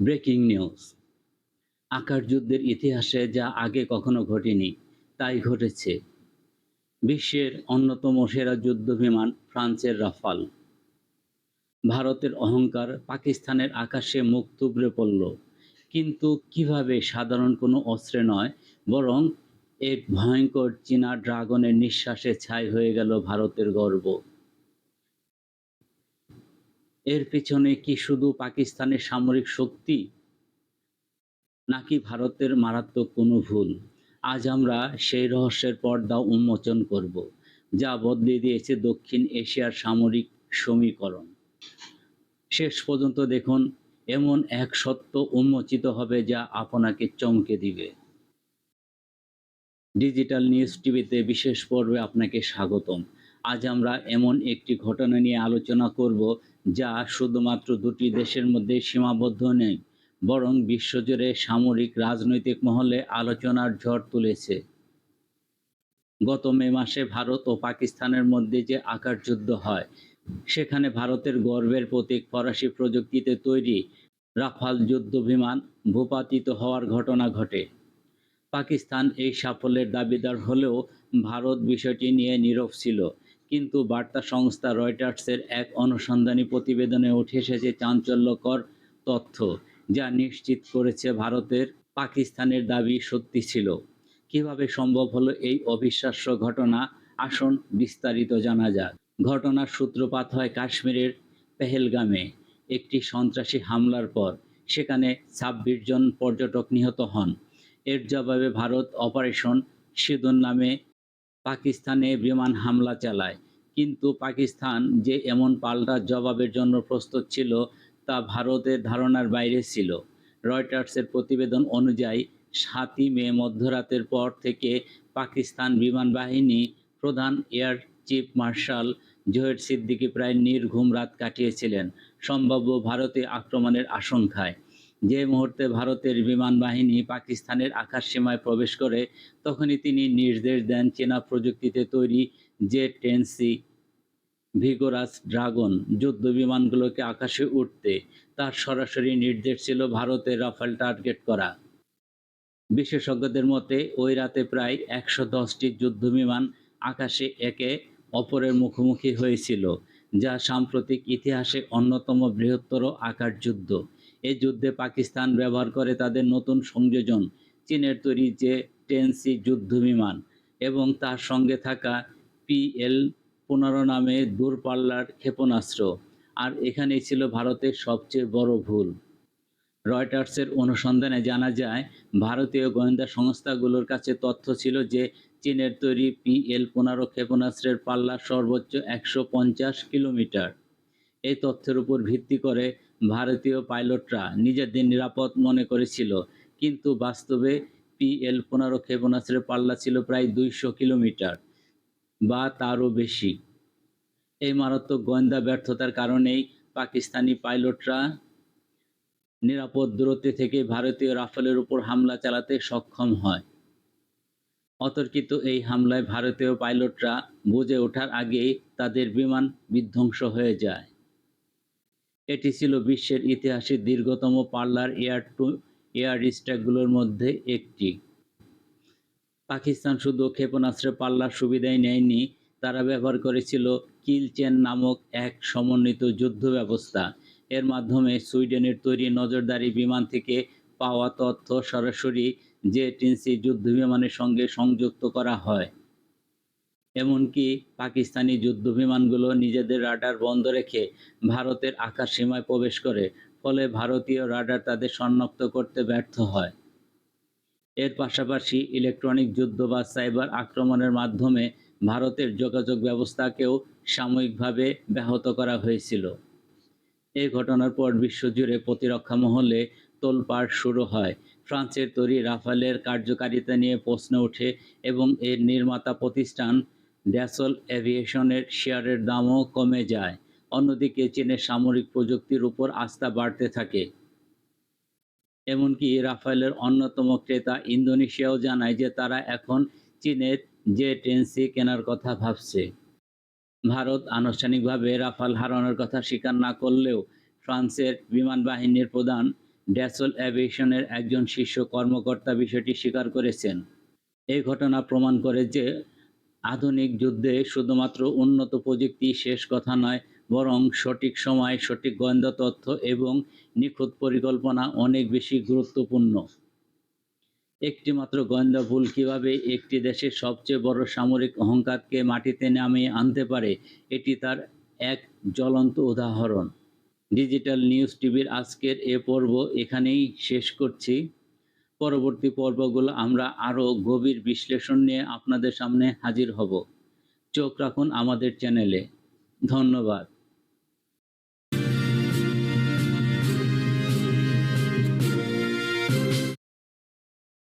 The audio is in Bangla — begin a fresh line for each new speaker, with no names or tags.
Breaking news. আকার যুদ্ধের ইতিহাসে যা আগে কখনো ঘটেনি, তাই ঘটেছে। বিশ্বের অন্যতম সেরা যুদ্ধ বিমান ফ্রান্সের রাফাল। ভারতের অহংকার পাকিস্তানের আকাশে মুখ তুবড়ে পড়ল। কিন্তু কীভাবে সাধারণ কোনো অস্ত্রে নয়, বরং এক ভয়ঙ্কর চীনা ড্রাগনের নিঃশ্বাসে ছাই হয়ে গেল ভারতের গর্ব। এর পেছনে কি শুধু পাকিস্তানের সামরিক শক্তি? নাকি ভারতের মারাত্মক কোনো ভুল? আজ আমরা সেই রহস্যের পর্দা উন্মোচন করব, যা বদলে দিয়েছে দক্ষিণ এশিয়ার সামরিক সমীকরণ। শেষ পর্যন্ত দেখুন, এমন এক সত্য উন্মোচিত হবে যা আপনাকে চমকে দিবে। ডিজিটাল নিউজ টিভিতে বিশেষ পর্বে আপনাকে স্বাগতম। আজ আমরা এমন একটি ঘটনা নিয়ে আলোচনা করব যা শুধুমাত্র দুটি দেশের মধ্যে সীমাবদ্ধ নেই, বরং বিশ্বজুড়ে সামরিক রাজনৈতিক মহলে আলোচনার ঝড় তুলেছে। গত মে মাসে ভারত ও পাকিস্তানের মধ্যে যে আকার যুদ্ধ হয়, সেখানে ভারতের গর্বের প্রতীক ফরাসি প্রযুক্তিতে তৈরি রাফাল যুদ্ধ বিমান ভূপাতিত হওয়ার ঘটনা ঘটে। পাকিস্তান এই সাফল্যের দাবিদার হলেও ভারত বিষয়টি নিয়ে নীরব ছিল। কিন্তু বার্তা সংস্থা রয়টার্সের এক অনুসন্ধানী প্রতিবেদনে উঠে এসেছে চাঞ্চল্যকর তথ্য, যা নিশ্চিত করেছে ভারতের পাকিস্তানের দাবি সত্যি ছিল। কীভাবে সম্ভব হলো এই অবিশ্বাস্য ঘটনা? আসন বিস্তারিত জানা যাক। ঘটনার সূত্রপাত হয় কাশ্মীরের পেহেলগামে। একটি সন্ত্রাসী হামলার পর সেখানে ছাব্বিশ জন পর্যটক নিহত হন। এর জবাবে ভারত অপারেশন সিঁদুর নামে পাকিস্তানে বিমান হামলা চালায়। কিন্তু পাকিস্তান যে এমন পাল্টা জবাবের জন্য প্রস্তুত ছিল, তা ভারতের ধারণার বাইরে ছিল। রয়টার্সের প্রতিবেদন অনুযায়ী, সাতই মে মধ্যরাতের পর থেকে পাকিস্তান বিমান বাহিনী প্রধান air chief marshal Zahir Siddiqui প্রায় নির্ঘুম রাত কাটিয়েছিলেন। সম্ভাব্য ভারতে আক্রমণের আশঙ্কায় যে মুহূর্তে ভারতের বিমান বাহিনী পাকিস্তানের আকাশ সীমায় প্রবেশ করে, তখনই তিনি নির্দেশ দেন চীনা প্রযুক্তিতে তৈরি J ten C vigorous dragon যুদ্ধ বিমানগুলোকে আকাশে উঠতে তার সরাসরি নির্দেশ ছিল ভারতের রাফেল টার্গেট করা। বিশেষজ্ঞদের মতে, ওই রাতে প্রায় একশো দশটি যুদ্ধ বিমান আকাশে একে অপরের মুখোমুখি হয়েছিল, যা সাম্প্রতিক ইতিহাসে অন্যতম বৃহত্তর আকার যুদ্ধ। এই যুদ্ধে পাকিস্তান ব্যবহার করে তাদের নতুন সংযোজন, চীনের তৈরি যে টেনসি যুদ্ধ বিমান এবং তার সঙ্গে থাকা পিএল পনেরো নামে দূরপাল্লার ক্ষেপণাস্ত্র। আর এখানেই ছিল ভারতের সবচেয়ে বড় ভুল। রয়টার্সের অনুসন্ধানে জানা যায়, ভারতীয় গোয়েন্দা সংস্থাগুলোর কাছে তথ্য ছিল যে চীনের তৈরি পিএল পনেরো ক্ষেপণাস্ত্রের পাল্লা সর্বোচ্চ একশো পঞ্চাশ কিলোমিটার। এই তথ্যের উপর ভিত্তি করে ভারতীয় পাইলটরা নিজেদের নিরাপদ মনে করেছিল, কিন্তু বাস্তবে পিএল পনেরো ক্ষেপণাস্ত্রের পাল্লা ছিল প্রায় দুইশো কিলোমিটার বা তারও বেশি। এই মারাত্মক গোয়েন্দা ব্যর্থতার কারণেই পাকিস্তানি পাইলটরা নিরাপদ দূরত্বে থেকে ভারতীয় রাফেলের উপর হামলা চালাতে সক্ষম হয়। অতর্কিত এই হামলায় ভারতীয় পাইলটরা বুঝে ওঠার আগেই তাদের বিমান বিধ্বংস হয়ে যায়। এটি ছিল বিশ্বের ইতিহাসে দীর্ঘতম পার্লার এয়ার টু, এয়ার স্ট্রাইকগুলোর মধ্যে একটি। পাকিস্তান শুধু ক্ষেপণাস্ত্রের পাল্লার সুবিধাই নেয়নি, তারা ব্যবহার করেছিল কিল চেন নামক এক সমন্বিত যুদ্ধ ব্যবস্থা। এর মাধ্যমে সুইডেনের তৈরি নজরদারি বিমান থেকে পাওয়া তথ্য সরাসরি জে টিনসি যুদ্ধ বিমানের সঙ্গে সংযুক্ত করা হয়। এমনকি পাকিস্তানি যুদ্ধ বিমানগুলো নিজেদের রাডার বন্ধ রেখে ভারতের আকাশ সীমায় প্রবেশ করে, ফলে ভারতীয় রাডার তাদের শনাক্ত করতে ব্যর্থ হয়। এর পাশাপাশি ইলেকট্রনিক যুদ্ধ বা সাইবার আক্রমণের মাধ্যমে ভারতের যোগাযোগ ব্যবস্থাকেও সাময়িকভাবে ব্যাহত করা হয়েছিল। এই ঘটনার পর বিশ্বজুড়ে প্রতিরক্ষা মহলে তোলপাড় শুরু হয়। ফ্রান্সের তৈরি রাফালের কার্যকারিতা নিয়ে প্রশ্ন ওঠে এবং এর নির্মাতা প্রতিষ্ঠান ড্যাসল অ্যাভিয়েশনের শেয়ারের দামও কমে যায়। অন্যদিকে চীনের সামরিক প্রযুক্তির উপর আস্থা বাড়তে থাকে। এমনকি রাফায়েলের অন্যতম ক্রেতা ইন্দোনেশিয়াও জানায় যে তারা এখন চীনের যে টেনসি কেনার কথা ভাবছে। ভারত আনুষ্ঠানিকভাবে রাফাল হারানোর কথা স্বীকার না করলেও ফ্রান্সের বিমান বাহিনীর প্রধান ড্যাসল অ্যাভিয়েশনের একজন শীর্ষ কর্মকর্তা বিষয়টি স্বীকার করেছেন। এই ঘটনা প্রমাণ করে যে আধুনিক যুদ্ধে শুধুমাত্র উন্নত প্রযুক্তি শেষ কথা নয়, বরং সঠিক সময়, সঠিক গোয়েন্দা তথ্য এবং নিখুঁত পরিকল্পনা অনেক বেশি গুরুত্বপূর্ণ। একটিমাত্র গোয়েন্দা ভুল কীভাবে একটি দেশের সবচেয়ে বড় সামরিক অহংকারকে মাটিতে নামিয়ে আনতে পারে, এটি তার এক জ্বলন্ত উদাহরণ। ডিজিটাল নিউজ টিভির আজকের এ পর্ব এখানেই শেষ করছি। পরবর্তী পর্বগুলো আমরা আরও গভীর বিশ্লেষণ নিয়ে আপনাদের সামনে হাজির হব। চোখ রাখুন আমাদের চ্যানেলে। ধন্যবাদ।